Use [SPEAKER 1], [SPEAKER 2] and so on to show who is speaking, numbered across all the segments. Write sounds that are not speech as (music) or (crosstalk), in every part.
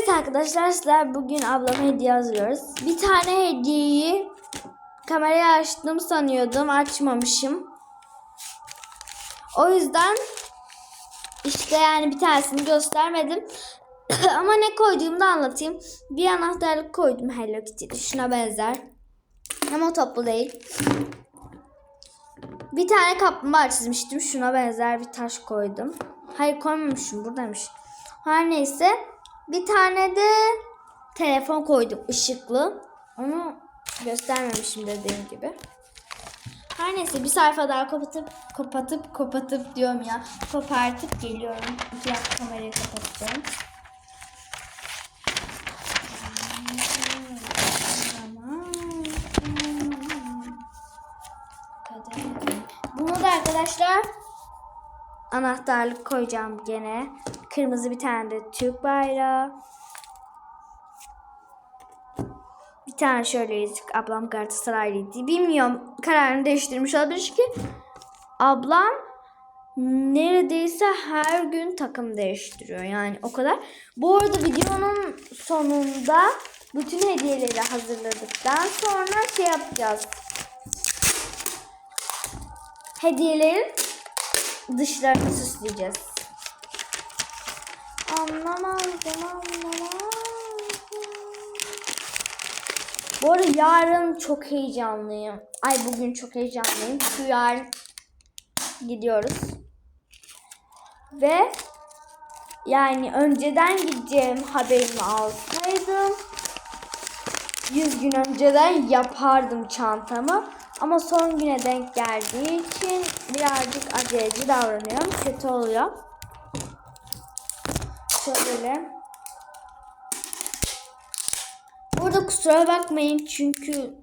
[SPEAKER 1] Evet arkadaşlar sizler bugün ablama hediye hazırlıyoruz. Bir tane hediyeyi kamerayı açtım sanıyordum. Açmamışım. O yüzden işte yani bir tanesini göstermedim. (coughs) Ama ne koyduğumu da anlatayım. Bir anahtarlık koydum Hello Kitty'de. Şuna benzer. Ama toplu değil. Bir tane kaplumbağa çizmiştim. Şuna benzer bir taş koydum. Hayır koymamışım. Buradaymış. Her neyse. Bir tane de telefon koydum ışıklı. Onu göstermemişim dediğim gibi. Her neyse bir sayfa daha kapatıp kapatıp kapatıp diyorum ya. Kopartıp geliyorum. Diğer kamerayı kapattım. Bunu da arkadaşlar anahtarlık koyacağım gene. Kırmızı bir tane de Türk bayrağı. Bir tane şöyle yazık. Ablam Galatasaraylıydı. Bilmiyorum kararını değiştirmiş olabilir ki ablam neredeyse her gün takım değiştiriyor. Yani o kadar. Bu arada videonun sonunda bütün hediyeleri hazırladıktan sonra şey yapacağız. Hediyelerin dışlarını süsleyeceğiz. Anlamazdım anlamazdım. Bu arada yarın çok heyecanlıyım. Ay bugün çok heyecanlıyım. Çünkü yarın gidiyoruz. Ve yani önceden gideceğim haberimi alsaydım 100 gün önceden yapardım çantamı. Ama son güne denk geldiği için birazcık aceleci davranıyorum. Kötü oluyor. Şöyle. Burada kusura bakmayın çünkü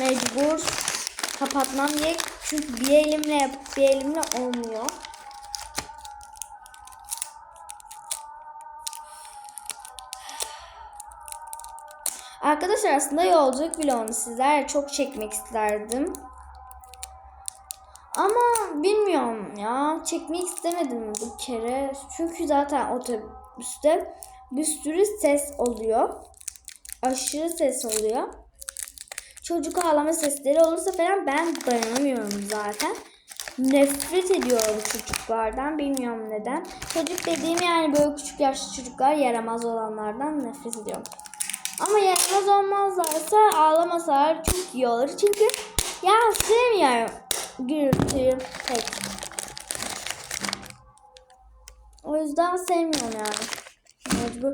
[SPEAKER 1] mecbur kapatmam gerek. Çünkü bir elimle yapıp bir elimle olmuyor. Arkadaşlar aslında yolculuk vlogunu sizlerle çok çekmek isterdim. Ama bilmiyorum ya. Çekmek istemedim bu kere. Çünkü zaten otobüste bir sürü ses oluyor. Aşırı ses oluyor. Çocuk ağlama sesleri olursa falan ben dayanamıyorum zaten. Nefret ediyorum çocuklardan. Bilmiyorum neden. Çocuk dediğim yani böyle küçük yaşlı çocuklar yaramaz olanlardan nefret ediyorum. Ama yaramaz olmazlarsa ağlamasalar çok iyi olur. Çünkü ya sevmiyorum gürültüyü pek. O yüzden sevmiyorum yani. Mecbur.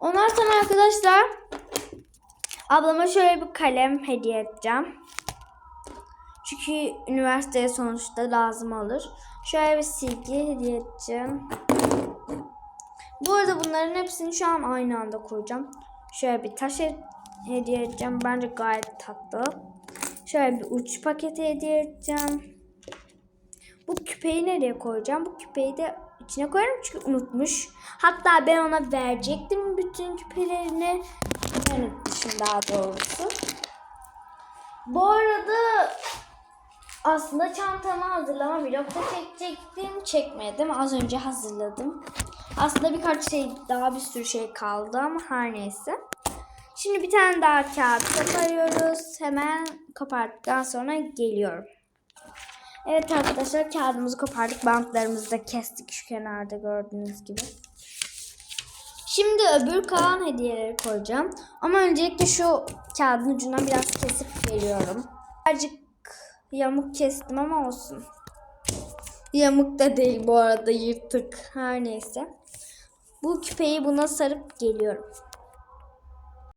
[SPEAKER 1] Ondan sonra arkadaşlar ablama şöyle bir kalem hediye edeceğim. Çünkü üniversiteye sonuçta lazım olur. Şöyle bir silgi hediye edeceğim. Bu arada bunların hepsini şu an aynı anda koyacağım. Şöyle bir taş hediye edeceğim. Bence gayet tatlı. Şöyle bir uç paketi hediye edeceğim. Bu küpeyi nereye koyacağım? Bu küpeyi de içine koyarım çünkü unutmuş. Hatta ben ona verecektim bütün küpelerini. Ben unutmuşum daha doğrusu. Bu arada aslında çantamı hazırlama vlogda çekecektim. Çekmedim. Az önce hazırladım. Aslında birkaç şey daha bir sürü şey kaldı ama her neyse. Şimdi bir tane daha kağıt koparıyoruz. Hemen koparttıktan sonra geliyorum. Evet arkadaşlar kağıdımızı kopardık. Bantlarımızı da kestik şu kenarda gördüğünüz gibi. Şimdi öbür kalan hediyeleri koyacağım. Ama öncelikle şu kağıdın ucuna biraz kesip geliyorum. Birazcık yamuk kestim ama olsun. Yamuk da değil bu arada yırtık. Her neyse. Bu küpeyi buna sarıp geliyorum.